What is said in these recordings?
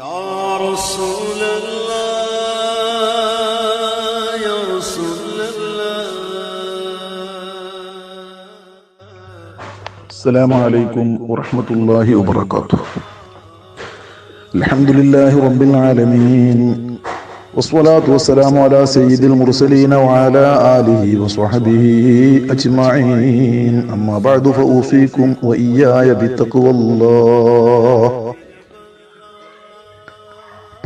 يا رسول الله يا رسول الله. السلام عليكم ورحمة الله وبركاته. الحمد لله رب العالمين والصلاة والسلام على سيد المرسلين وعلى آله وصحبه أجمعين. أما بعد فأوصيكم وإياي بتقوى الله.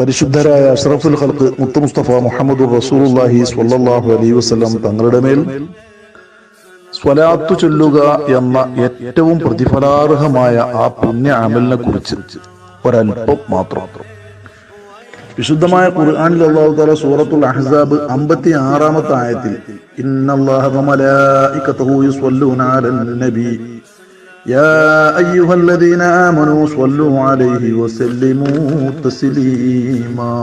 പരിശുദ്ധരായ അഷ്റഫുൽ ഖൽക്ക് മുത്തു മുസ്തഫ മുഹമ്മദ് റസൂലുള്ളാഹി സ്വല്ലല്ലാഹു അലൈഹി വസല്ലം തങ്ങളുടെ മേൽ സ്വലാത്തു ചൊല്ലുക എന്ന ഏറ്റവും പ്രതിഫലാർഹമായ ആ പുണ്യ അമലിനെ കുറിച്ച് ഒരല്പം മാത്രം. വിശുദ്ധമായ ഖുർആനിൽ അല്ലാഹു തആല സൂറത്തുൽ അഹ്സാബ് അമ്പത്തി ആറാമത്തെ ആയത്തിൽ ഇന്നല്ലാഹു വമലായികതഹു യുസ്വല്ലൂന അലൻ നബി യാ الذين آمنوا صلوا عليه وسلموا تسليما.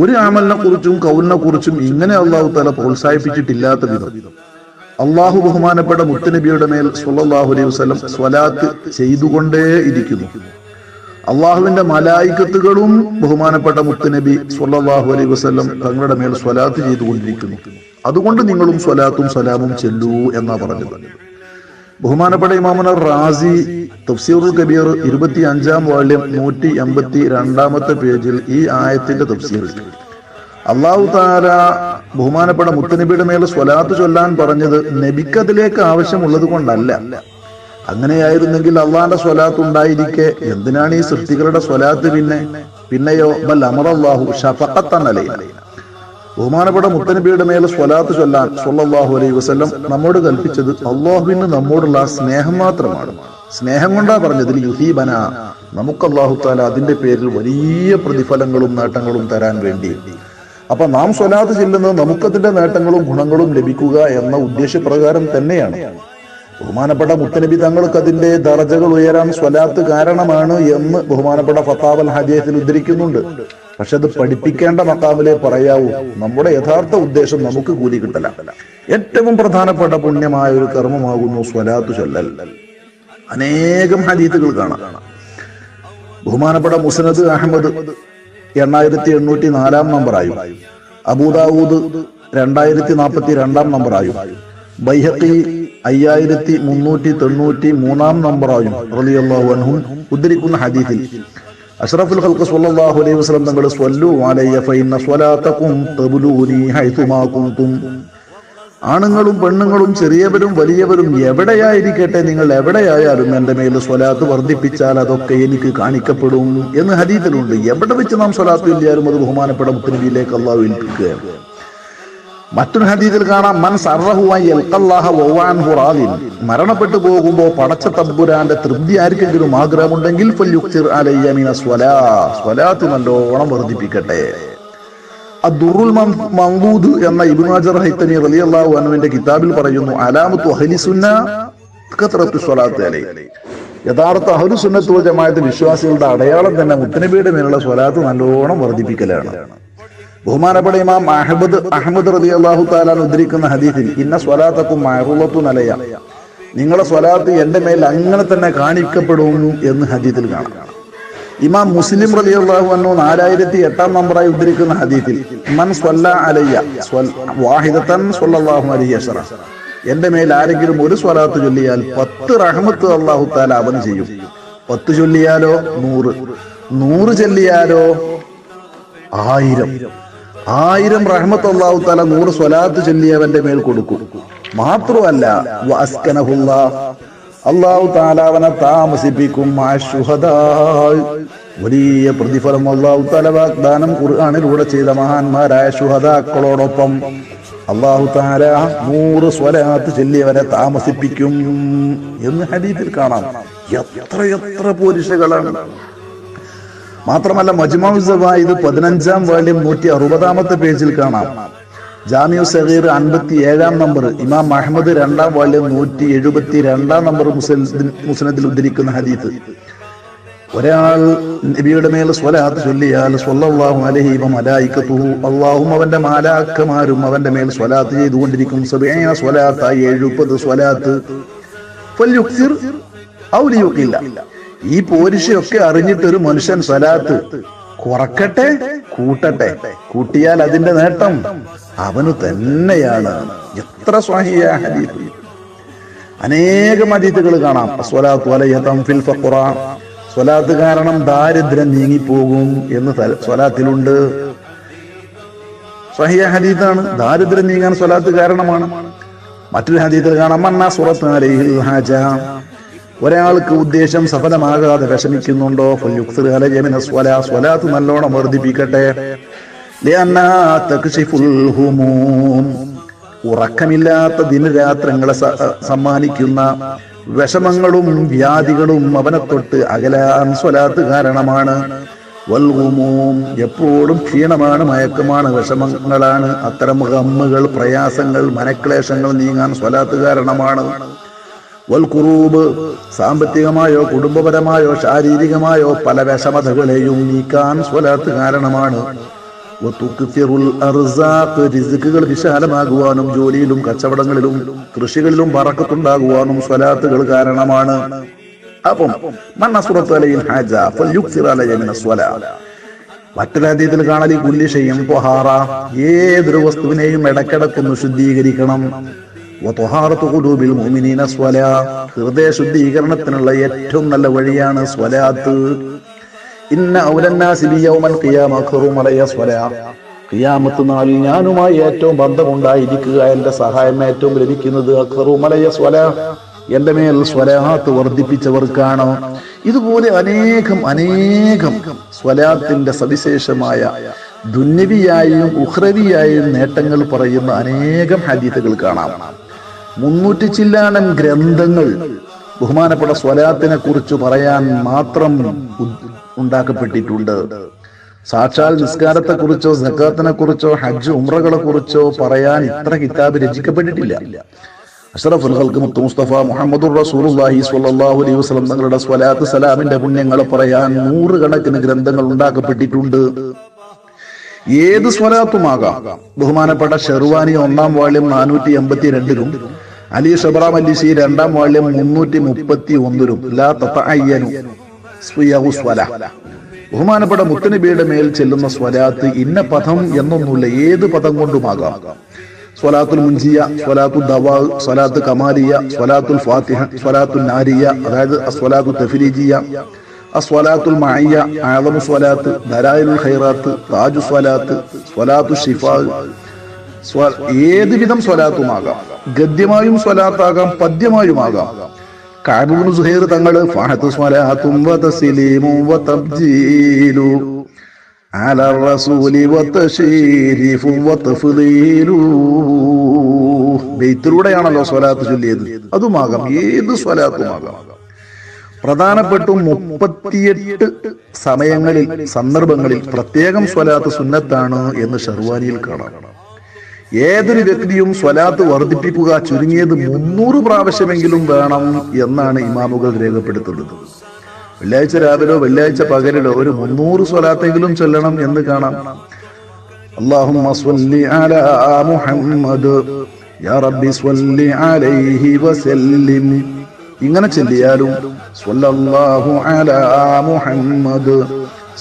ഒരു അമലിനെ കുറിച്ചും കൗലിനെ കുറിച്ചും ഇങ്ങനെ അള്ളാഹു തല പ്രോത്സാഹിപ്പിച്ചിട്ടില്ലാത്ത വിധം അള്ളാഹു ബഹുമാനപ്പെട്ട മുത്തനബിയുടെ മേൽ സ്വല്ലല്ലാഹു അലൈഹി വസല്ലം സ്വലാത്ത് ചെയ്തുകൊണ്ടേ ഇരിക്കുന്നു. അള്ളാഹുവിന്റെ മലായിക്കത്തുകളും ബഹുമാനപ്പെട്ട മുത്തനബി സ്വല്ലല്ലാഹു അലൈഹി വസ്ലം തങ്ങളുടെ മേൽ സ്വലാത്ത് ചെയ്തുകൊണ്ടിരിക്കുന്നു. അതുകൊണ്ട് നിങ്ങളും സ്വലാത്തും സലാമും ചെല്ലൂ എന്നാ പറഞ്ഞത്. ബഹുമാനപ്പെട്ട ഇമാമുന റാസി തഫ്സീറുൽ കബീർ ഇരുപത്തി അഞ്ചാം വാള്യം നൂറ്റി എൺപത്തി രണ്ടാമത്തെ പേജിൽ ഈ ആയത്തിന്റെ തഫ്സീർ. അള്ളാഹു താര ബഹുമാനപ്പെട്ട മുത്തനബിയുടെ മേൽ സ്വലാത്ത് ചൊല്ലാൻ പറഞ്ഞത് നബിക്കതിലേക്ക് ആവശ്യമുള്ളത് കൊണ്ടല്ല. അങ്ങനെയായിരുന്നെങ്കിൽ അള്ളാന്റെ സ്വലാത്ത് ഉണ്ടായിരിക്കെ. എന്തിനാണ് ഈ സൃഷ്ടികളുടെ സ്വലാത്ത് പിന്നെ? പിന്നെയോ ബൽ അള്ളാഹു ഷഫഖത്തന്നലൈന ബഹുമാനപ്പെട്ട മുത്തനബിയുടെ മേലെ സ്വലാത്ത് ചൊല്ലാൻ സൊല്ലാഹു അലൈഹി വസ്ലം നമ്മോട് കൽപ്പിച്ചത് അള്ളാഹുവിന് നമ്മോടുള്ള സ്നേഹം മാത്രമാണ്. സ്നേഹം കൊണ്ടാ പറഞ്ഞതിൽ യുഹീബന നമുക്ക് അള്ളാഹു താല അതിന്റെ പേരിൽ വലിയ പ്രതിഫലങ്ങളും നേട്ടങ്ങളും തരാൻ വേണ്ടി. അപ്പൊ നാം സ്വലാത്ത് ചെല്ലുന്നത് നമുക്കതിന്റെ നേട്ടങ്ങളും ഗുണങ്ങളും ലഭിക്കുക എന്ന ഉദ്ദേശപ്രകാരം തന്നെയാണ്. ബഹുമാനപ്പെട്ട മുത്തനബി തങ്ങൾക്ക് അതിന്റെ ദർജകൾ ഉയരാൻ സ്വലാത്ത് കാരണമാണ് എന്ന് ബഹുമാനപ്പെട്ട ഫത്താവൽ ഹജയത്തിൽ ഉദ്ധരിക്കുന്നുണ്ട്. പക്ഷെ അത് പഠിപ്പിക്കേണ്ട മക്കാമിലെ പറയാവൂ. നമ്മുടെ യഥാർത്ഥ ഉദ്ദേശം നമുക്ക് കൂലി കിട്ടല. ഏറ്റവും പ്രധാനപ്പെട്ട പുണ്യമായ ഒരു കർമ്മമാകുന്നു സ്വലാത്തു ചൊല്ലൽ. അനേകം ഹദീത്തുകൾ കാണാം. ബഹുമാനപ്പെട്ട മുസനദ് അഹമ്മദ് എണ്ണായിരത്തി എണ്ണൂറ്റി നാലാം നമ്പറായും അബൂദാവൂദ് രണ്ടായിരത്തി നാൽപ്പത്തി രണ്ടാം നമ്പറായും ബൈഹക്കി അയ്യായിരത്തി മുന്നൂറ്റി തൊണ്ണൂറ്റി മൂന്നാം നമ്പറായും ഉദ്ധരിക്കുന്ന ഹദീസിൽ അഷ്റഫുൽ ഖൽഖ് സ്വല്ലല്ലാഹു അലൈഹി വസല്ലം തങ്ങൾ സ്വല്ലു അലയ്യ ഫഇന്ന സ്വലാത്തകും തബ്ലൂനി ഹൈതുമാ കുൻതും ആണുങ്ങളും പെണ്ണുങ്ങളും ചെറിയവരും വലിയവരും എവിടെയായിരിക്കട്ടെ നിങ്ങൾ എവിടെയായാലും എന്റെ മേൽ സ്വലാത്ത് വർദ്ധിപ്പിച്ചാൽ അതൊക്കെ എനിക്ക് കാണിക്കപ്പെടും എന്ന് ഹദീത്തിലുണ്ട്. എവിടെ വെച്ച് നാം സ്വലാത്ത് ഇല്ലാലും അത് ബഹുമാനപ്പെട്ട മുത്തനബിയിലേക്ക് അള്ളാഹു ഏൽപ്പിക്കുകയാണ്. മറ്റൊരു ഹദീദിൽ കാണാം മൻ മരണപ്പെട്ടു പോകുമ്പോൾ പടച്ച തമ്പുരാന്റെ തൃപ്തി ആർക്കെങ്കിലും ആഗ്രഹമുണ്ടെങ്കിൽ നല്ലോണം വർദ്ധിപ്പിക്കട്ടെ. മംദൂദ് എന്ന അൻഹുവിന്റെ കിതാബിൽ പറയുന്നു യഥാർത്ഥ അഹ്ലു വിശ്വാസികളുടെ അടയാളം തന്നെ മുത്തനബിയുടെ മേലുള്ള സ്വലാത്ത് നല്ലോണം വർദ്ധിപ്പിക്കലാണ്. ബഹുമാനപ്പെട്ട ഇമാം അഹമ്മദ് റതി അള്ളാഹു താലാൻ ഉദ്ധരിക്കുന്ന ഹദീഫിൽ ഇന്ന സ്വലാത്തക്കും മഹുളത്തു നലയ നിങ്ങളെ സ്വലാത്ത് എന്റെ മേൽ അങ്ങനെ തന്നെ കാണിക്കപ്പെടുന്നു എന്ന് ഹദീസിൽ കാണാം. ഇമാം മുസ്ലിം റലി അള്ളാഹു അന്നു നാലായിരത്തി എട്ടാം നമ്പറായി ഉദ്ധരിക്കുന്ന ഹദീസിൽ മൻ സ്വല്ല അലയ്യ വാഹിദത്തൻ സ്വല്ലല്ലാഹു അലൈഹി എന്റെ മേൽ ആരെങ്കിലും ഒരു സ്വലാത്ത് ചൊല്ലിയാൽ പത്ത് റഹമത്ത് അള്ളാഹു താല അവന് ചെയ്യും. പത്ത് ചൊല്ലിയാലോ? നൂറ്. നൂറ് ചൊല്ലിയാലോ? ആയിരം. ആയിരം റഹ്മത്ത് അള്ളാഹു തല നൂറ് സ്വലാത്ത് ചൊല്ലിയവന്റെ മേൽ കൊടുക്കും മാത്രമല്ല. അള്ളാഹു താലാവനെ താമസിപ്പിക്കും. വലിയ പ്രതിഫലം അള്ളാഹു താല വാഗ്ദാനം ഖുർആാനിലൂടെ ചെയ്ത മഹാന്മാരായ ശുഹദാക്കളോടൊപ്പം അള്ളാഹു താല നൂറ് സ്വലാത്ത് ചൊല്ലിയവരെ താമസിപ്പിക്കും എന്ന് ഹരീതിൽ കാണാം എത്ര എത്ര പോരിശകളാണ് മാത്രമല്ല മജ്മു ഇത് പതിനഞ്ചാം വാല്യം നൂറ്റി അറുപതാമത്തെ പേജിൽ കാണാം. ജാമിയു സഹീർ അൻപത്തി ഏഴാം നമ്പർ ഇമാം അഹമ്മദ് രണ്ടാം വാല്യം നൂറ്റി എഴുപത്തി രണ്ടാം നമ്പർ മുസ്ലിം- മുസ്നദിൽ ഉദ്ധരിക്കുന്ന ഹദീത്ത്. ഒരാൾ നബിയുടെ മേൽ സ്വലാത്ത് ചൊല്ലിയാൽ സ്വല്ലല്ലാഹു അലൈഹി വ അള്ളാഹും അവന്റെ മാലാക്കമാരും അവന്റെ മേൽ സ്വലാത്ത് ചെയ്തുകൊണ്ടിരിക്കും. സ്വലാത്ത് സ്വലാത്തായി എഴുപത് സ്വലാത്ത്. ഫല്യുക്സിർ ഔ ലിയുഖില്ല ഈ പോരിശയൊക്കെ അറിഞ്ഞിട്ട് ഒരു മനുഷ്യൻ സലാത്ത്. കുറക്കട്ടെ കൂട്ടട്ടെ. കൂട്ടിയാൽ അതിന്റെ നേട്ടം അവന് തന്നെയാണ്. എത്ര സ്വാഹിയ അനേകം അതിഥികൾ കാണാം. ഫിൽ ഫഖറ സ്വലാത്ത് കാരണം ദാരിദ്ര്യം നീങ്ങിപ്പോകും എന്ന് സ്വലാത്തിലുണ്ട്. സ്വഹിയ ഹദീത്താണ് ദാരിദ്ര്യം നീങ്ങാൻ സ്വലാത്ത് കാരണമാണ്. മറ്റൊരു ഹദീത്തിൽ കാണാം. മന്നാ സുറത്ത് ഹാജ. ഒരാൾക്ക് ഉദ്ദേശം സഫലമാകാതെ വിഷമിക്കുന്നുണ്ടോ? സ്വലാത്ത് നല്ലോണം വർദ്ധിപ്പിക്കട്ടെ. ഉറക്കമില്ലാത്ത ദിനരാത്രങ്ങളെ സമ്മാനിക്കുന്ന വിഷമങ്ങളും വ്യാധികളും അവനെ തൊട്ട് അകലാൻ സ്വലാത്ത് കാരണമാണ്. വൽഗുമൂം എപ്പോഴും ക്ഷീണമാണ് മയക്കമാണ് വിഷമങ്ങളാണ്. അത്തരം ഗമ്മുകൾ പ്രയാസങ്ങൾ മനക്ലേശങ്ങൾ നീങ്ങാൻ സ്വലാത്ത് കാരണമാണ്. വൽക്കുറൂബ് സാമ്പത്തികമായോ കുടുംബപരമായോ ശാരീരികമായോ പല വിഷമതകളെയും നീക്കാൻ സ്വലാത്ത് കാരണമാണ്. റിസ്കുകൾ വിശാലമാകുവാനും ജോലിയിലും കച്ചവടങ്ങളിലും കൃഷികളിലും പറക്കത്തുണ്ടാകുവാനും സ്വലാത്തുകൾ കാരണമാണ്. അപ്പം മറ്റൊരാദ്യത്തിൽ ഹാജ കാണൽ ഈ കുല്ലിഷയും പൊഹാറ ഏതൊരു വസ്തുവിനെയും ഇടക്കിടക്കൊന്ന് ശുദ്ധീകരിക്കണം. ഹൃദയ ശുദ്ധീകരണത്തിനുള്ള ഏറ്റവും നല്ല വഴിയാണ് സ്വലാത്ത്. ഇന്ന ഖിയാമത്ത് നാളിൽ ഞാനുമായി ഏറ്റവും ബന്ധമുണ്ടായിരിക്കുക എന്റെ സഹായം ഏറ്റവും ലഭിക്കുന്നത് അഖറുമലയ സ്വല. എന്റെ മേൽ സ്വലാത്ത് വർദ്ധിപ്പിച്ചവർക്കാണ് ഇതുപോലെ അനേകം അനേകം സ്വലാത്തിന്റെ സവിശേഷമായ ദുന്യവിയായും ഉഹ്രവിയായും നേട്ടങ്ങൾ പറയുന്ന അനേകം ഹദീത്തുകൾ കാണാം. മുന്നൂറ്റി ചില്ലാനം ഗ്രന്ഥങ്ങൾ. ബഹുമാനപ്പെട്ട സ്വലാത്തിനെ കുറിച്ച് പറയാൻ മാത്രം ഉണ്ടാക്കപ്പെട്ടിട്ടുണ്ട്. സാക്ഷാൽ നിസ്കാരത്തെ കുറിച്ചോ സക്കാത്തിനെ കുറിച്ചോ ഹജ്ജ് ഉമ്രകളെ കുറിച്ചോ പറയാൻ ഇത്ര കിതാബ് രചിക്കപ്പെട്ടിട്ടില്ല. അഷ്റഫുൽ ഹൽക്ക് മുസ്തഫ മുഹമ്മദുർ റസൂലുള്ളാഹി സ്വല്ലല്ലാഹു അലൈഹി വസല്ലം തങ്ങളുടെ സ്വലാത്ത് സലാമിന്റെ പുണ്യങ്ങളെ പറയാൻ നൂറുകണക്കിന് ഗ്രന്ഥങ്ങൾ ഉണ്ടാക്കപ്പെട്ടിട്ടുണ്ട്. ഏത് സ്വലാത്തുമാകാം ബഹുമാനപ്പെട്ട ഷെർവാനി ഒന്നാം വാള്യം നാനൂറ്റി എൺപത്തി രണ്ടിലും അലി ഷബറാം അലിസി രണ്ടാം വാള്യം മുന്നൂറ്റി മുപ്പത്തി ഒന്നിലും ബഹുമാനപ്പെട്ട മുത്തനബിയുടെ മേൽ ചെല്ലുന്ന സ്വലാത്ത് ഇന്ന പദം എന്നൊന്നുമില്ല ഏത് പദം കൊണ്ടുമാകാം? സ്വലാത്തുൽ മുൻജിയ സ്വലാത്തു ദവാ സ്വലാത്ത് കമാലിയ സ്വലാത്തുൽ ഫാത്തിഹ സ്വലാത്തുൽ നാരിയ അതായത് സ്വലാത്തു തഫ്രീജിയ അസ്വലാത്തുൽ മഅയ്യ ആദമു സ്വലാത്ത് ദലായിലുൽ ഖൈറാത്ത് താജു സ്വലാത്ത് സ്വലാത്തു ഷിഫാ സ്വ- ഏത് വിധം സ്വലാത്തുമാകാം ഗദ്യമായും സ്വലാത്താകാം പദ്യമായുമാകാം കാബുബിന് സുഹൈർ തങ്ങള് ഫഹത്തു സ്വലാത്തും വതസ്ലീമും വതബ്ജീലു على الرسول والتشريف والتفضيل ബെയ്ത്തിലൂടെയാണല്ലോ സ്വലാത്ത് ചൊല്ലിയത് അതുമാകാം ഏത് സ്വലാത്തുമാകാം പ്രധാനപ്പെട്ടും മുപ്പത്തിയെട്ട് സമയങ്ങളിൽ സന്ദർഭങ്ങളിൽ പ്രത്യേകം സ്വലാത്ത് സുന്നത്താണ് എന്ന് ഷർവാനിയിൽ കാണാം. ഏതൊരു വ്യക്തിയും സ്വലാത്ത് വർദ്ധിപ്പിക്കുക ചുരുങ്ങിയത് മുന്നൂറ് പ്രാവശ്യമെങ്കിലും വേണം എന്നാണ് ഇമാമുകൾ രേഖപ്പെടുത്തുന്നത്. വെള്ളിയാഴ്ച രാവിലോ വെള്ളിയാഴ്ച പകലിലോ ഒരു മുന്നൂറ് സ്വലാത്തെങ്കിലും ചൊല്ലണം എന്ന് കാണാം. അള്ളാഹു മുഹമ്മദ് യാ റബ്ബി അലൈഹി ഇങ്ങനെ ചൊല്ലിയാലും സ്വല്ലല്ലാഹു അലാ മുഹമ്മദ്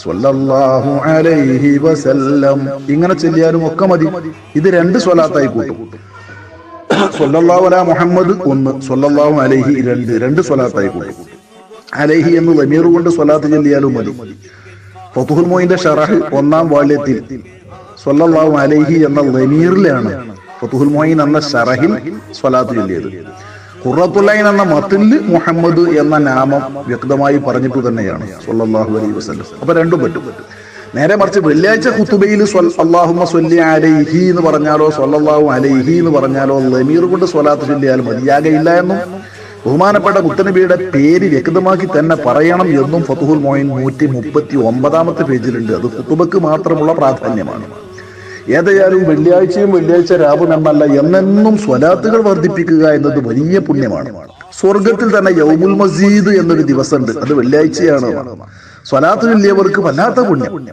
സ്വല്ലല്ലാഹു അലൈഹി വസല്ലം. ഇങ്ങനെ ചൊല്ലിയാലും ഒക്കെ മതി. ഇത് രണ്ട് സ്വലാത്തായി കൂട്ടും. സ്വല്ലല്ലാഹു അലാ മുഹമ്മദ് ഒന്ന് സ്വല്ലല്ലാഹു അലൈഹി രണ്ട് രണ്ട് സ്വലാത്തായി കൂട്ടും. അലൈഹി എന്ന് ലമീർ കൊണ്ട് സ്വലാത്ത് ചൊല്ലിയാലും മതി. ഫതുഹുൽ മോയിന്റെ ഷറഹ് ഒന്നാം വാള്യത്തിൽ സ്വല്ലല്ലാഹു അലൈഹി എന്ന ലമീറിലാണ് ഫതുഹുൽ മോയിൻ എന്ന ഷറഹിൽ സ്വലാത്ത് ചൊല്ലിയത്. ഖുറത്തുല്ലൈൻ എന്ന മത്തിൽ മുഹമ്മദ് എന്ന നാമം വ്യക്തമായി പറഞ്ഞിട്ട് തന്നെയാണ് സ്വല്ലല്ലാഹു അലൈ വസ്ലം അപ്പൊ രണ്ടും പറ്റും. നേരെ മറിച്ച് വെള്ളിയാഴ്ച കുത്തുബയിൽ അള്ളാഹുമ സ്വല്ലി അലൈഹി എന്ന് പറഞ്ഞാലോ സ്വല്ലല്ലാഹു അലൈഹി എന്ന് പറഞ്ഞാലോ ലമീർ കൊണ്ട് സ്വലാത്ത് ചൊല്ലിയാൽ മതിയാകയില്ല എന്നും ബഹുമാനപ്പെട്ട മുത്തനബിയുടെ പേര് വ്യക്തമാക്കി തന്നെ പറയണം എന്നും ഫതുഹുൽ മോയിൻ നൂറ്റി മുപ്പത്തി ഒമ്പതാമത്തെ പേജിലുണ്ട്. അത് കുത്തുബക്ക് മാത്രമുള്ള പ്രാധാന്യമാണ്. ഏതായാലും വെള്ളിയാഴ്ചയും വെള്ളിയാഴ്ച രാവും എന്നല്ല എന്നെന്നും സ്വലാത്തുകൾ വർദ്ധിപ്പിക്കുക എന്നത് വലിയ പുണ്യമാണ്. സ്വർഗത്തിൽ തന്നെ യൗമുൽ മസീദ് എന്നൊരു ദിവസമുണ്ട്. അത് വെള്ളിയാഴ്ചയാണ്. സ്വലാത്ത് വലിയവർക്ക് വല്ലാത്ത പുണ്യം.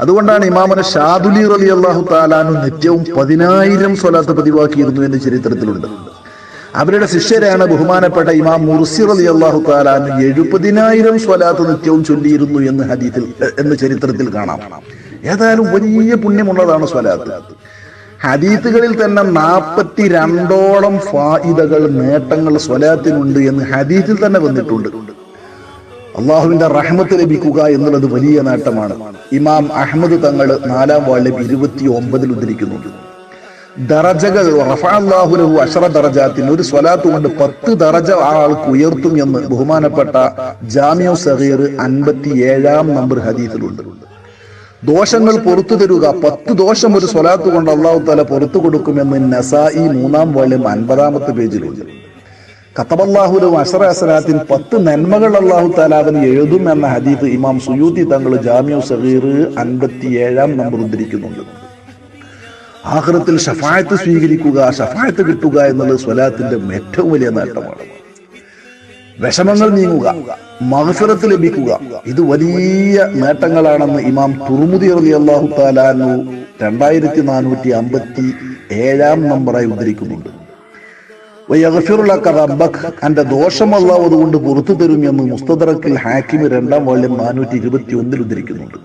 അതുകൊണ്ടാണ് ഇമാമന ഷാദുലി റലി അള്ളാഹു താലാനു നിത്യവും പതിനായിരം സ്വലാത്ത് പതിവാക്കിയിരുന്നു എന്ന് ചരിത്രത്തിലുണ്ട്. അവരുടെ ശിഷ്യരാണ് ബഹുമാനപ്പെട്ട ഇമാം മുർസി റലി അള്ളാഹു താലാനു എഴുപതിനായിരം സ്വലാത്ത് നിത്യവും ചൊല്ലിയിരുന്നു എന്ന് ഹദീത്തിൽ എന്ന് ചരിത്രത്തിൽ കാണാം. ഏതായാലും വലിയ പുണ്യമുള്ളതാണ് സ്വലാത്ത്. ഹദീത്തുകളിൽ തന്നെ നാൽപ്പത്തി രണ്ടോളം ഫായിദകൾ നേട്ടങ്ങൾ സ്വലാത്തിനുണ്ട് എന്ന് ഹദീത്തിൽ തന്നെ വന്നിട്ടുണ്ട്. അള്ളാഹുവിന്റെ റഹ്മത്ത് ലഭിക്കുക എന്നുള്ളത് വലിയ നേട്ടമാണ്. ഇമാം അഹമ്മദ് തങ്ങൾ നാലാം വാള്യം ഇരുപത്തി ഒമ്പതിൽ ഉദ്ധരിക്കുന്നുണ്ട് ദറജകൾ റഫാഹുലഹു അഷറ ദറജാത്തിന് ഒരു സ്വലാത്ത് കൊണ്ട് പത്ത് ദറജ ആൾക്ക് ഉയർത്തും എന്ന് ബഹുമാനപ്പെട്ട ജാമിയോ സഹീർ അൻപത്തി ഏഴാം നമ്പർ ഹദീസിലുണ്ട്. ദോഷങ്ങൾ പുറത്തു തരുക. പത്ത് ദോഷം ഒരു സ്വലാത്ത് കൊണ്ട് അള്ളാഹു താല പുറത്തു കൊടുക്കുമെന്ന് നസായി മൂന്നാം വാള്യം അൻപതാമത്തെ പേജിലുണ്ട്. കത്തബല്ലാഹുലും അഷറ അസലാത്തിൻ പത്ത് നന്മകൾ അള്ളാഹു തലാവിന് എഴുതും എന്ന ഹദീത്ത് ഇമാം സുയൂത്തി തങ്ങൾ ജാമ്യു സഹീർ അൻപത്തി ഏഴാം നമ്പർ ഉദ്ധരിക്കുന്നുണ്ട്. ആഹ്റത്തിൽ ഷഫായത്ത് സ്വീകരിക്കുക ഷഫായത്ത് കിട്ടുക എന്നുള്ളത് സ്വലാത്തിന്റെ ഏറ്റവും വലിയ നേട്ടമാണ്. വിഷമങ്ങൾ നീങ്ങുക മഹഫിറത്ത് ലഭിക്കുക. ഇത് വലിയ നേട്ടങ്ങളാണെന്ന് ഇമാം തുറമുദി അലി അള്ളാഹു താലാനു രണ്ടായിരത്തി നാനൂറ്റി അമ്പത്തി ഏഴാം നമ്പറായി ഉദ്ധരിക്കുന്നുണ്ട്. എന്റെ ദോഷം അള്ളാഹു അതുകൊണ്ട് പുറത്തു തരും എന്ന് മുസ്തദറക്കിൽ ഹാക്കിമ് രണ്ടാം വാള്യം നാനൂറ്റി ഇരുപത്തി ഒന്നിൽ ഉദ്ധരിക്കുന്നുണ്ട്.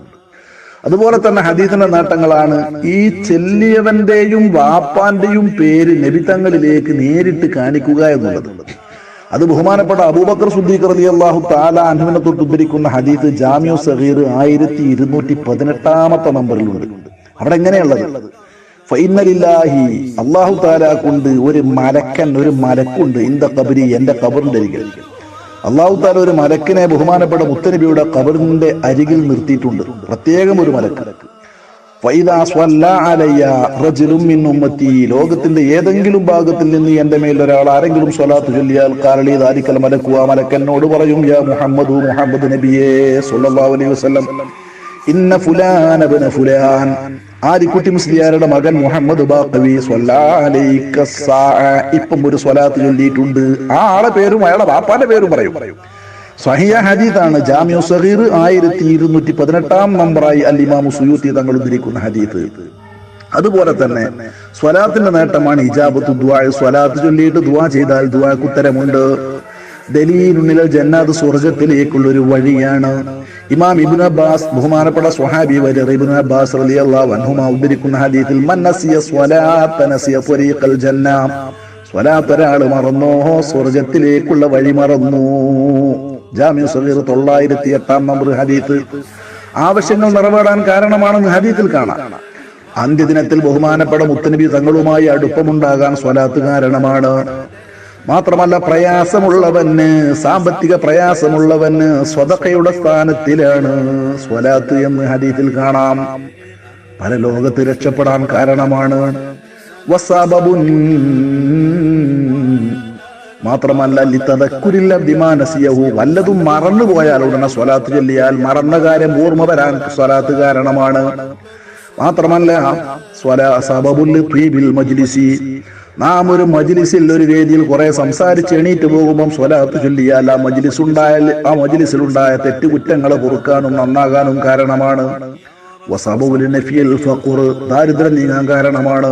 അതുപോലെ തന്നെ ഹദീസിന്റെ നേട്ടങ്ങളാണ് ഈ ചെല്ലിയവന്റെയും വാപ്പാന്റെയും പേര് നബിതങ്ങളിലേക്ക് നേരിട്ട് കാണിക്കുക എന്നുള്ളത്. അത് ബഹുമാനപ്പെട്ട അബൂബക്കർ സുദ്ദീഖ് അലി അള്ളാഹു താല അൻഹുവിനെ തൊട്ട് ഉദ്ധരിക്കുന്ന ഹദീത്ത് ജാമ്യു സഹീർ ആയിരത്തി ഇരുന്നൂറ്റി പതിനെട്ടാമത്തെ നമ്പറിലുണ്ട് അവിടെ എങ്ങനെയുള്ളത്? ഫൈനലില്ലാഹി അള്ളാഹു കൊണ്ട് ഒരു മലക്കൻ ഒരു മലക്കുണ്ട്. ഇന്ത കബരി എന്റെ കബറിന്റെ അരികിൽ. അള്ളാഹു താല ഒരു മലക്കിനെ ബഹുമാനപ്പെട്ട മുത്തനബിയുടെ കബറിന്റെ അരികിൽ നിർത്തിയിട്ടുണ്ട്. പ്രത്യേകം ഒരു മലക്ക്. ലോകത്തിന്റെ ഏതെങ്കിലും ഭാഗത്തിൽ നിന്ന് എന്റെ മേൽ ഒരാൾ ആരെങ്കിലും സ്വലാത്ത് ചൊല്ലിയാൽ കാരളി ദാരിക്കൽ മലക്കുക മലക്കന്നോട് പറയും യാ മുഹമ്മദ് മുഹമ്മദ് നബിയേ അലൈഹി വസല്ലം. ഇന്ന ഫുലാൻ ഫുലാൻ ആരിക്കുട്ടി മുസ്ലിയാരുടെ മകൻ മുഹമ്മദ് ഇപ്പം ഒരു സ്വലാത്ത് ചൊല്ലിയിട്ടുണ്ട്. ആ ആളെ പേരും അയാളെ ബാപ്പാന്റെ പേരും പറയും. സഹിയ ഹദീത്താണ് ജാമ്യു സഹീർ ആയിരത്തി ഇരുന്നൂറ്റി പതിനെട്ടാം നമ്പറായി അൽ ഇമാമു സുയൂത്തി തങ്ങൾ ഉദ്ധരിക്കുന്ന ഹദീത്ത് അതുപോലെ തന്നെ സ്വലാത്തിന്റെ നേട്ടമാണ് ഇജാബത്ത് ദുആ. സ്വലാത്ത് ചൊല്ലിയിട്ട് ദുആ ചെയ്താൽ ദുആക്ക് ഉത്തരമുണ്ട്. ദലീലുന്നിൽ ജന്നാത്ത് സ്വർഗത്തിലേക്കുള്ള ഒരു വഴിയാണ്. ഇമാം ഇബ്നു അബ്ബാസ് ബഹുമാനപ്പെട്ട സ്വഹാബി വരെ ഇബ്നു അബ്ബാസ് റളിയല്ലാഹു അൻഹുമാ ഉദ്ധരിക്കുന്ന ഹദീസിൽ മന്നസിയ നസിയ നസിയ ത്വരീഖൽ ജന്ന. സ്വലാത്തൊരാൾ മറന്നോ സ്വർഗത്തിലേക്കുള്ള വഴി മറന്നു. ജാമ്യ സഹീർ തൊള്ളായിരത്തി എട്ടാം നമ്പർ ഹദീത്ത് ആവശ്യങ്ങൾ നിറവേറാൻ കാരണമാണെന്ന് ഹദീത്തിൽ കാണാം. അന്ത്യദിനത്തിൽ ബഹുമാനപ്പെട്ട മുത്തനബി തങ്ങളുമായി അടുപ്പമുണ്ടാകാൻ സ്വലാത്ത് കാരണമാണ്. മാത്രമല്ല പ്രയാസമുള്ളവന് സാമ്പത്തിക പ്രയാസമുള്ളവന് സ്വതക്കയുടെ സ്ഥാനത്തിലാണ് സ്വലാത്ത് എന്ന് ഹദീത്തിൽ കാണാം. പല ലോകത്ത് രക്ഷപ്പെടാൻ കാരണമാണ്. വസാബബുൻ മാത്രമല്ല ലിത്തതക്കുരില്ല വിമാനസിയഹു വല്ലതും മറന്നു പോയാൽ ഉടനെ സ്വലാത്ത് ചൊല്ലിയാൽ മറന്ന കാര്യം ഓർമ്മ വരാൻ സ്വലാത്ത് കാരണമാണ്. മാത്രമല്ല മജ്ലിസി. നാം ഒരു മജ്ലിസിൽ ഒരു വേദിയിൽ കുറെ സംസാരിച്ച് എണീറ്റ് പോകുമ്പോൾ സ്വലാത്ത് ചൊല്ലിയാൽ ആ മജ്ലിസ് ഉണ്ടായാൽ ആ മജ്ലിസിലുണ്ടായ തെറ്റുകുറ്റങ്ങളെ പൊറുക്കാനും നന്നാകാനും കാരണമാണ്. ദാരിദ്ര്യം നീങ്ങാൻ കാരണമാണ്.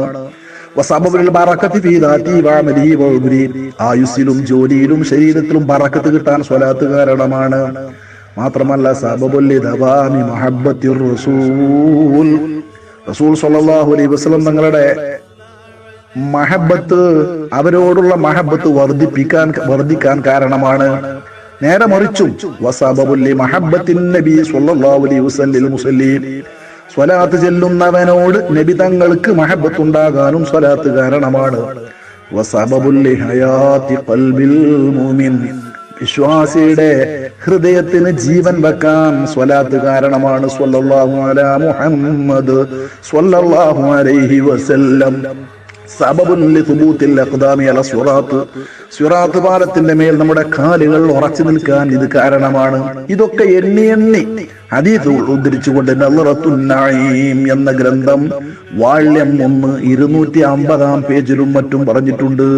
ആയുസ്സിലും ജോലിയിലും ശരീരത്തിലും ബറക്കത്ത് കിട്ടാൻ സ്വലാത്ത് കാരണമാണ്. മാത്രമല്ല റസൂൽ. റസൂൽ സല്ലല്ലാഹു അലൈഹി വസല്ലം തങ്ങളുടെ മഹബത്ത് അവരോടുള്ള മഹബത്ത് വർദ്ധിപ്പിക്കാൻ വർദ്ധിക്കാൻ കാരണമാണ്. നേരെ മറിച്ചും വസാബുല്ലി മഹബത്തിൻ നബി സല്ലല്ലാഹു അലൈഹി വസല്ലം മുസല്ലീം. സ്വലാത്ത് ചെല്ലുന്നവനോട് നബി തങ്ങൾക്ക് മഹബത്തുണ്ടാകാനും സ്വലാത്ത് കാരണമാണ്. വിശ്വാസിയുടെ ഹൃദയത്തിന് ജീവൻ വെക്കാൻ സ്വലാത്ത് കാരണമാണ്. മുഹമ്മദ് അലൈഹി വസല്ലം. സിറാത്ത്. പാലത്തിന്റെ മേൽ നമ്മുടെ കാലുകൾ ഉറച്ചു നിൽക്കാൻ ഇത് കാരണമാണ്. ഇതൊക്കെ എണ്ണി എണ്ണി ഹദീസ് ഉദ്ധരിച്ചുകൊണ്ട് നഈം എന്ന ഗ്രന്ഥം വാള്യം ഒന്ന് ഇരുന്നൂറ്റി അമ്പതാം പേജിലും മറ്റും പറഞ്ഞിട്ടുണ്ട്.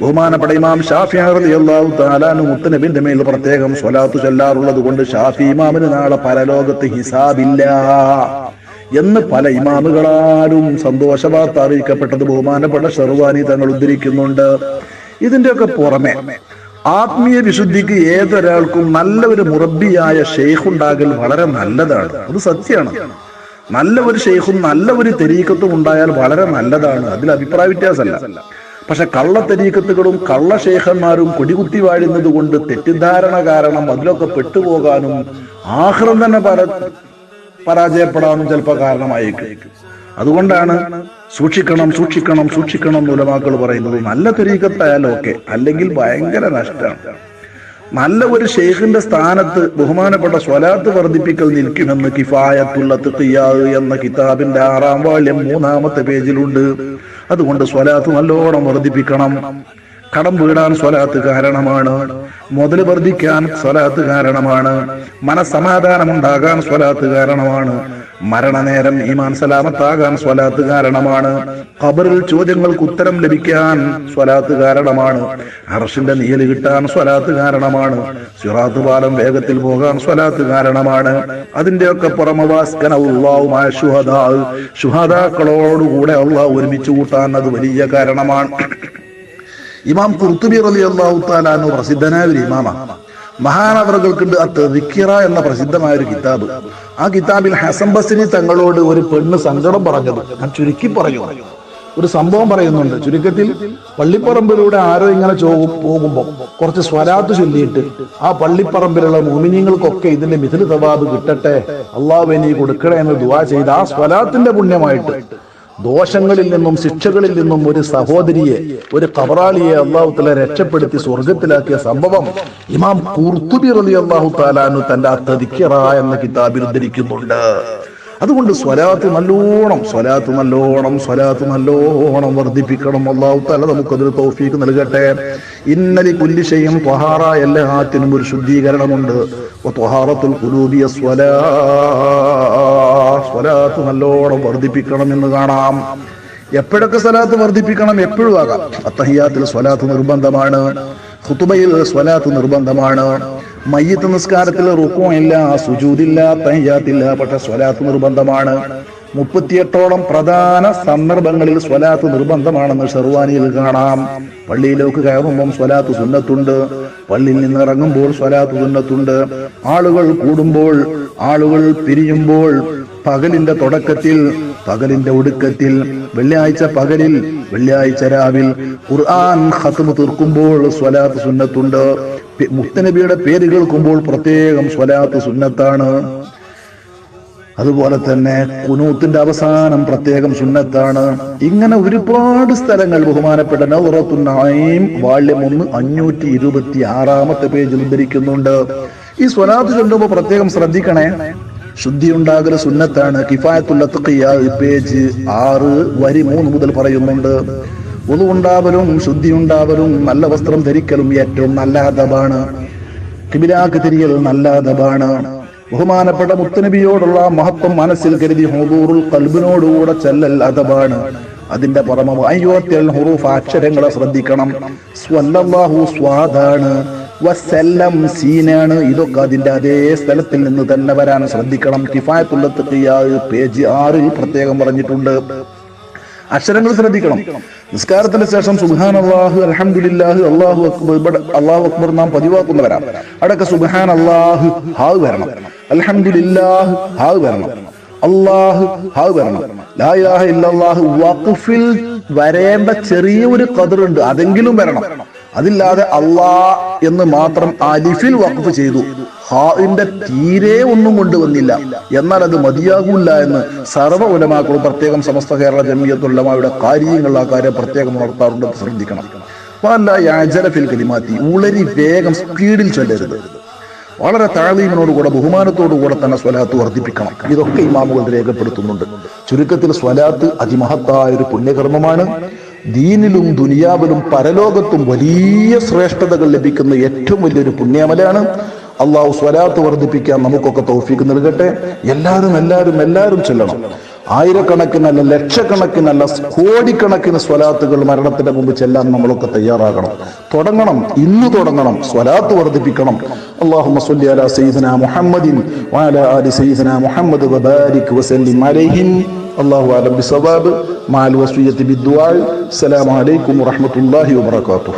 ബഹുമാനപ്പെട്ട ഇമാം ഷാഫി റളിയല്ലാഹു തആലാനു മുത്തനബിന്റെ മേൽ പ്രത്യേകം സ്വലാത്ത് ചൊല്ലാറുള്ളത് കൊണ്ട് ഷാഫി ഇമാമിന് നാളെ പരലോകത്ത് ഹിസാബില്ല. എന്ന് പല ഇമാമുകളാലും സന്തോഷ വാർത്ത അറിയിക്കപ്പെട്ടത് ബഹുമാനപ്പെട്ട ഷെർവാനി തങ്ങൾ ഉദ്ധരിക്കുന്നുണ്ട്. ഇതിന്റെയൊക്കെ പുറമെ ആത്മീയ വിശുദ്ധിക്ക് ഏതൊരാൾക്കും നല്ല ഒരു മുറബിയായ ഷെയ്ഖ് ഉണ്ടാകൽ വളരെ നല്ലതാണ്. അത് സത്യമാണ്. നല്ല ഒരു ഷെയ്ഖും നല്ല ഒരു തെരീക്കത്തും ഉണ്ടായാൽ വളരെ നല്ലതാണ്. അതിൽ അഭിപ്രായ വ്യത്യാസമല്ല. പക്ഷെ കള്ള തെരീക്കത്തുകളും കള്ള ഷെയ്ഖന്മാരും കൊടികുത്തി വാഴുന്നത് കൊണ്ട് തെറ്റിദ്ധാരണ കാരണം അതിലൊക്കെ പെട്ടുപോകാനും ആഹ്റം തന്നെ പര പരാജയപ്പെടാനും ചിലപ്പോൾ കാരണമായേക്കും. അതുകൊണ്ടാണ് സൂക്ഷിക്കണം സൂക്ഷിക്കണം സൂക്ഷിക്കണം ഉലമാക്കൾ പറയുന്നത്. നല്ല തിരീക്കത്തായാലും ഓക്കെ. അല്ലെങ്കിൽ ഭയങ്കര നഷ്ടമാണ് നല്ല ഒരു ഷെയ്ഖിന്റെ സ്ഥാനത്ത് ബഹുമാനപ്പെട്ട സ്വലാത്ത് വർദ്ധിപ്പിക്കൽ നിൽക്കുമെന്ന് കിഫായത്തുള്ള തിയാവ് എന്ന കിതാബിന്റെ ആറാം വാള്യം മൂന്നാമത്തെ പേജിലുണ്ട്. അതുകൊണ്ട് സ്വലാത്ത് നല്ലോണം വർദ്ധിപ്പിക്കണം. കടം വീടാൻ സ്വലാത്ത് കാരണമാണ്. മുതൽ വർദ്ധിക്കാൻ സ്വലാത്ത് കാരണമാണ്. മനസ്സമാധാനമുണ്ടാകാൻ സ്വലാത്ത് കാരണമാണ്. മരണനേരം ഈമാൻ സലാമത്താകാൻ സ്വലാത്ത് കാരണമാണ്. ഖബറിൽ ചോദ്യങ്ങൾക്ക് ഉത്തരം ലഭിക്കാൻ സ്വലാത്ത് കാരണമാണ്. അർഷിന്റെ നീൽ കിട്ടാൻ സ്വലാത്ത് കാരണമാണ്. സിറാത്ത് പാലം വേഗത്തിൽ പോകാൻ സ്വലാത്ത് കാരണമാണ്. അതിന്റെയൊക്കെ ഒക്കെ ശുഹദാ. ശുഹദാക്കളോടുകൂടെ അള്ളാഹ് ഒരുമിച്ച് കൂട്ടാൻ അത് വലിയ കാരണമാണ്. ഇമാം കുർത്തുബി റലി അള്ളാഹു താലാനു പ്രസിദ്ധനായ ഒരു ഇമാമാണ് മഹാനവറുകൾക്കുണ്ട് അത്തദിക്കിറ എന്ന പ്രസിദ്ധമായ ഒരു കിതാബ്. ആ കിതാബിൽ ഹസൻ ബസിനി തങ്ങളോട് ഒരു പെണ്ണ് സങ്കടം പറഞ്ഞത്. ഞാൻ ചുരുക്കി പറഞ്ഞു ഒരു സംഭവം പറയുന്നുണ്ട്. ചുരുക്കത്തിൽ പള്ളിപ്പറമ്പിലൂടെ ആരോ ഇങ്ങനെ പോകുമ്പോൾ കുറച്ച് സ്വരാത്ത് ചൊല്ലിയിട്ട് ആ പള്ളിപ്പറമ്പിലുള്ള മോമിനിയങ്ങൾക്കൊക്കെ ഇതിന്റെ മിഥുന തവാബ് കിട്ടട്ടെ അള്ളാഹു നീ കൊടുക്കണേ എന്ന് ദുവാ ചെയ്ത് ആ സ്വലാത്തിന്റെ പുണ്യമായിട്ട് ദോഷങ്ങളിൽ നിന്നും ശിക്ഷകളിൽ നിന്നും ഒരു സഹോദരിയെ ഒരു കബറാളിയെ അള്ളാഹു തല രക്ഷപ്പെടുത്തി സ്വർഗത്തിലാക്കിയ സംഭവം ഇമാം കുർത്തുബി റലി അള്ളാഹു താലാനു തന്റെ അത്തദിക്കിറ എന്ന കിതാബിൽ ഉദ്ധരിക്കുന്നുണ്ട്. അതുകൊണ്ട് സ്വലാത്ത് നല്ലോണം സ്വലാത്ത് നല്ലോണം സ്വലാത്ത് നല്ലോണം വർദ്ധിപ്പിക്കണം. അള്ളാഹു നമുക്ക് നമുക്കതൊരു തൗഫീക്ക് നൽകട്ടെ. ഇന്നലെ കുല്ലിശയും ത്വഹാറ എല്ലാത്തിനും ഒരു ശുദ്ധീകരണമുണ്ട്. ത്വഹാറത്തുൽ കുലൂബിയ സ്വലാ സ്വലാത്ത് നല്ലോണം വർദ്ധിപ്പിക്കണം എന്ന് കാണാം. എപ്പോഴൊക്കെ സ്വലാത്ത് വർദ്ധിപ്പിക്കണം? എപ്പോഴും ആകാം. അത്തഹിയാത്തിൽ സ്വലാത്ത് നിർബന്ധമാണ്. ഖുതുബയിൽ സ്വലാത്ത് നിർബന്ധമാണ്. മയ്യത്ത് നിസ്കാരത്തിൽ ഇല്ല സുജൂദില്ല തഹിയാത്തില്ല പക്ഷെ സ്വലാത്ത് നിർബന്ധമാണ്. മുപ്പത്തിയെട്ടോളം പ്രധാന സന്ദർഭങ്ങളിൽ സ്വലാത്ത് നിർബന്ധമാണെന്ന് ഷെർവാനിയിൽ കാണാം. പള്ളിയിലേക്ക് കയറുമ്പം സ്വലാത്ത് സുന്നത്തുണ്ട്. പള്ളിയിൽ നിന്ന് ഇറങ്ങുമ്പോൾ സ്വലാത്ത് സുന്നത്തുണ്ട്. ആളുകൾ കൂടുമ്പോൾ ആളുകൾ പിരിയുമ്പോൾ പകലിന്റെ തുടക്കത്തിൽ പകലിന്റെ ഒടുക്കത്തിൽ വെള്ളിയാഴ്ച പകലിൽ വെള്ളിയാഴ്ച രാവിൽ ഖുർആൻ ഖത്മ് തീർക്കുമ്പോൾ സ്വലാത്ത് സുന്നത്തുണ്ട്. മുത്തനബിയുടെ പേര് കേൾക്കുമ്പോൾ പ്രത്യേകം സ്വലാത്ത് സുന്നത്താണ്. അതുപോലെ തന്നെ കുനൂത്തിന്റെ അവസാനം പ്രത്യേകം സുന്നത്താണ്. ഇങ്ങനെ ഒരുപാട് സ്ഥലങ്ങൾ ബഹുമാനപ്പെട്ട നൗറത്തുനായും വാള്യം ഒന്ന് അഞ്ഞൂറ്റി ഇരുപത്തി ആറാമത്തെ പേജിൽ ഉദ്ധരിക്കുന്നുണ്ട്. ഈ സ്വലാത്ത് ചൊല്ലുമ്പോൾ പ്രത്യേകം ശ്രദ്ധിക്കണേ. ശുദ്ധി ഉണ്ടാകൽ സുന്നത്താണ് കിഫായത്തുള്ള പേജ് ആറ് വരി മൂന്ന് മുതൽ പറയുന്നുണ്ട്. ഒതു ഉണ്ടാവലും ശുദ്ധി ഉണ്ടാവലും നല്ല വസ്ത്രം ധരിക്കലും ഏറ്റവും നല്ല അതബാണ് കിബിലാക്ക് തിരിയൽ നല്ല അദബാണ്. ബഹുമാനപ്പെട്ട മുത്തനബിയോടുള്ള മഹത്വം മനസ്സിൽ കരുതി ഹുദൂറുൽ കൽബിനോടുകൂടെ ചെല്ലൽ അദബാണ് അതിന്റെ പുറമെ അയ്യോത്യൽ ഹുറൂഫ് അക്ഷരങ്ങളെ ശ്രദ്ധിക്കണം. സ്വല്ലല്ലാഹു സ്വാദാണ്. വസല്ലം സീനാണ്. ഇതൊക്കെ അതിന്റെ അതേ സ്ഥലത്തിൽ നിന്ന് തന്നെ വരാൻ ശ്രദ്ധിക്കണം. കിഫായത്തുള്ള പേജ് ആറിൽ പ്രത്യേകം പറഞ്ഞിട്ടുണ്ട്. അക്ഷരങ്ങൾ ശ്രദ്ധിക്കണം. നിസ്കാരത്തിന് ശേഷം സുബാൻ അള്ളാഹു അലഹമുല്ലാഹു അള്ളാഹു അക്ബർ അള്ളാഹു അക്ബർ നാം പതിവാക്കുന്നവരാണ്. അടക്ക സുബാൻ അള്ളാഹു ഹാവ് വരണം. അലഹമുല്ലാഹ് ഹാവ് വരണം. അള്ളാഹു ഹാവ് വരണം. ലാ ഇലാഹ ഇല്ലല്ലാഹു വഖഫിൽ വരേണ്ട ചെറിയ ഒരു കതിറുണ്ട് അതെങ്കിലും വരണം. അതില്ലാതെ അള്ളാ എന്ന് മാത്രം അലിഫിൽ വഖഫ് ചെയ്തു. ഹാഇന്റെ തീരെ ഒന്നും കൊണ്ടുവന്നില്ല. എന്നാൽ അത് മതിയാകൂല എന്ന് സർവ ഉലമാക്കളും പ്രത്യേകം സമസ്ത കേരള ജമിയത്തുള്ളമായുടെ കാര്യങ്ങൾ ആ കാര്യം പ്രത്യേകം ഉണർത്താറുണ്ട് ശ്രദ്ധിക്കണം. വല്ല യാജല ഫിൽ കലിമാറ്റി ഉളരി വേഗം സ്പീഡിൽ ചൊല്ലരുത്. വളരെ താഴീമിനോടുകൂടെ ബഹുമാനത്തോടുകൂടെ തന്നെ സ്വലാത്ത് വർദ്ധിപ്പിക്കണം. ഇതൊക്കെ ഇമാമുകൾ രേഖപ്പെടുത്തുന്നുണ്ട്. ചുരുക്കത്തിൽ സ്വലാത്ത് അതിമഹത്തായ ഒരു പുണ്യകർമ്മമാണ്. ദീനിലും ദുനിയാവിലും പരലോകത്തും വലിയ ശ്രേഷ്ഠതകൾ ലഭിക്കുന്ന ഏറ്റവും വലിയൊരു പുണ്യമലാണ് അള്ളാഹു സ്വലാത്ത് വർദ്ധിപ്പിക്കാൻ നമുക്കൊക്കെ തോഫിക്ക് നൽകട്ടെ. എല്ലാവരും എല്ലാവരും എല്ലാവരും ചെല്ലണം. ആയിരക്കണക്കിനല്ല ലക്ഷക്കണക്കിനല്ല കോടിക്കണക്കിന് സ്വലാത്തുകൾ മരണത്തിന്റെ മുമ്പ് ചെല്ലാൻ നമ്മളൊക്കെ തയ്യാറാകണം. തുടങ്ങണം ഇന്ന് തുടങ്ങണം. സ്വലാത്ത് വർദ്ധിപ്പിക്കണം. അള്ളാഹു അലാ മുഹമ്മദിൻ വഅലാ ആലി മുഹമ്മദ് വബാരിക് വസല്ലിം അലൈഹിം. الله أعلم بالصواب مع الوصية بالدعاء. السلام عليكم ورحمة الله وبركاته.